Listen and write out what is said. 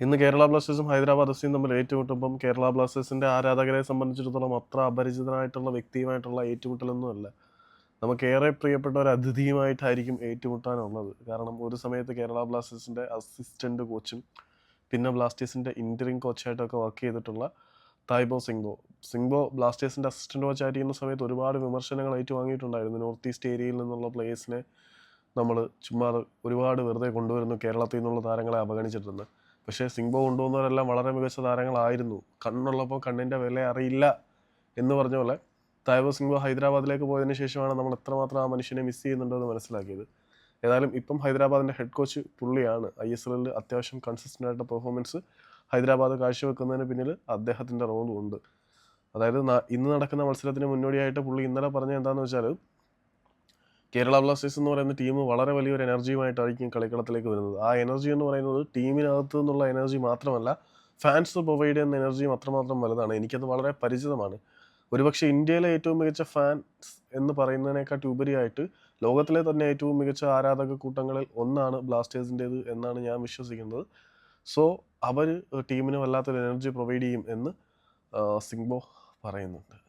ഇന്ന് കേരള ബ്ലാസ്റ്റേഴ്സും ഹൈദരാബാദ് എഫ് സിയും തമ്മിൽ ഏറ്റുമുട്ടുമ്പം കേരള ബ്ലാസ്റ്റേഴ്സിന്റെ ആരാധകരെ സംബന്ധിച്ചിടത്തോളം അത്ര അപരിചിതനായിട്ടുള്ള വ്യക്തിയുമായിട്ടുള്ള ഏറ്റുമുട്ടലൊന്നുമല്ല. നമുക്ക് ഏറെ പ്രിയപ്പെട്ട ഒരു അതിഥിയുമായിട്ടായിരിക്കും ഏറ്റുമുട്ടാനുള്ളത്. കാരണം ഒരു സമയത്ത് കേരള ബ്ലാസ്റ്റേഴ്സിന്റെ അസിസ്റ്റന്റ് കോച്ചും പിന്നെ ബ്ലാസ്റ്റേഴ്സിന്റെ ഇന്ററിങ് കോച്ചായിട്ടൊക്കെ വർക്ക് ചെയ്തിട്ടുള്ള തായ്ബോ സിംഗോ സിംഗോ ബ്ലാസ്റ്റേഴ്സിന്റെ അസിസ്റ്റന്റ് കോച്ചായിരിക്കുന്ന സമയത്ത് ഒരുപാട് വിമർശനങ്ങൾ ഏറ്റുവാങ്ങിയിട്ടുണ്ടായിരുന്നു. നോർത്ത് ഈസ്റ്റ് ഏരിയയിൽ നിന്നുള്ള പ്ലേയേഴ്സിനെ നമ്മൾ ചുമ്മാ ഒരുപാട് വെറുതെ കൊണ്ടുവരുന്നു കേരളത്തിൽ നിന്നുള്ള താരങ്ങളെ അവഗണിച്ചിട്ടുണ്ട് പക്ഷേ സിംബോ കൊണ്ടുവന്നവരെല്ലാം വളരെ മികച്ച താരങ്ങളായിരുന്നു. കണ്ണുള്ളപ്പോൾ കണ്ണിന്റെ വില അറിയില്ല എന്ന് പറഞ്ഞ പോലെ തായ്ബോ സിംഗോ ഹൈദരാബാദിലേക്ക് പോയതിന് ശേഷമാണ് നമ്മൾ എത്രമാത്രം ആ മനുഷ്യനെ മിസ് ചെയ്യുന്നുണ്ടോ എന്ന് മനസ്സിലാക്കിയത്. ഏതായാലും ഇപ്പം ഹൈദരാബാദിന്റെ ഹെഡ് കോച്ച് പുള്ളിയാണ്. ഐ എസ് എല്ലിൽ അത്യാവശ്യം കൺസിസ്റ്റന്റ് ആയിട്ട് പെർഫോമൻസ് ഹൈദരാബാദ് കാഴ്ചവെക്കുന്നതിന് പിന്നിൽ അദ്ദേഹത്തിന്റെ റോളും ഉണ്ട്. അതായത് ഇന്ന് നടക്കുന്ന മത്സരത്തിന് മുന്നോടിയായിട്ട് പുള്ളി ഇന്നലെ പറഞ്ഞത് എന്താണെന്ന് വെച്ചാൽ കേരള ബ്ലാസ്റ്റേഴ്സ് എന്ന് പറയുന്ന ടീം വളരെ വലിയൊരു എനർജിയുമായിട്ടായിരിക്കും കളിക്കളത്തിലേക്ക് വരുന്നത്. ആ എനർജി എന്ന് പറയുന്നത് ടീമിനകത്ത് നിന്നുള്ള എനർജി മാത്രമല്ല ഫാൻസ് പ്രൊവൈഡ് ചെയ്യുന്ന എനർജിയും അത്രമാത്രം വലുതാണ്. എനിക്കത് വളരെ പരിചിതമാണ്. ഒരുപക്ഷെ ഇന്ത്യയിലെ ഏറ്റവും മികച്ച ഫാൻസ് എന്ന് പറയുന്നതിനേക്കാട്ടി ഉപരിയായിട്ട് ലോകത്തിലെ തന്നെ ഏറ്റവും മികച്ച ആരാധക കൂട്ടങ്ങളിൽ ഒന്നാണ് ബ്ലാസ്റ്റേഴ്സിന്റേത് എന്നാണ് ഞാൻ വിശ്വസിക്കുന്നത്. സോ അവർ ടീമിന് വല്ലാത്തൊരു എനർജി പ്രൊവൈഡ് ചെയ്യും എന്ന് സിംഗ്ബോ പറയുന്നുണ്ട്.